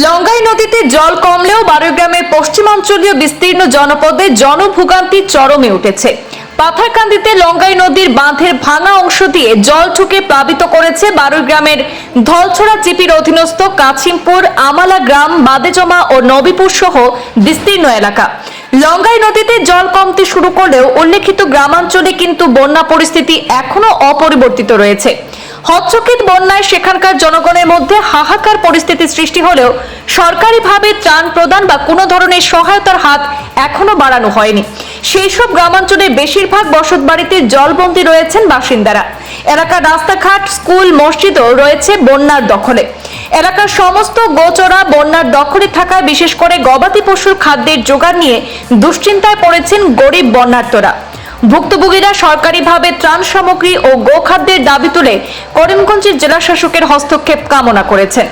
লঙ্গাই নদীতে জল কমলেও বারোগ্রামের পশ্চিমাঞ্চলীয় বিস্তীর্ণ জনপদে জনভোগান্তি চরমে উঠেছে। পাথারকান্দিতে লঙ্গাই নদীর বাঁধের ভাঙা অংশ দিয়ে জল ঠুকে প্লাবিত করেছে বারোগ্রামের ধলছড়া চিপির অধীনস্থ কাছিমপুর, আমালা গ্রাম বাদেজমা ও নবীপুর সহ বিস্তীর্ণ এলাকা। লঙ্গাই নদীতে জল কমতে শুরু করলেও উল্লেখিত গ্রামাঞ্চলে কিন্তু বন্যা পরিস্থিতি এখনও অপরিবর্তিত রয়েছে। হচ্চকিত বন্যায় সেখানকার জনগণের মধ্যে হাহাকার পরিস্থিতি সৃষ্টি হলেও সরকারিভাবে ত্রাণ প্রদান বা কোনো ধরনের সহায়তার হাত এখনও বাড়ানো হয়নি। সেই সব গ্রামাঞ্চলে বেশিরভাগ বসতবাড়িতে জলবন্দী রয়েছেন বাসিন্দারা। এলাকার রাস্তাঘাট, স্কুল, মসজিদও রয়েছে বন্যার দখলে। এলাকার সমস্ত গোচরা বন্যার দখলে থাকায় বিশেষ করে গবাদি পশুর খাদ্যের জোগান নিয়ে দুশ্চিন্তায় পড়েছেন গরিব বন্যার্তরা ভুক্তভোগীরা সরকারিভাবে ত্রাণ সামগ্রী ও গোখাদ্যের দাবি তুলে করিমগঞ্জের জেলা শাসকের হস্তক্ষেপ কামনা করেছেন।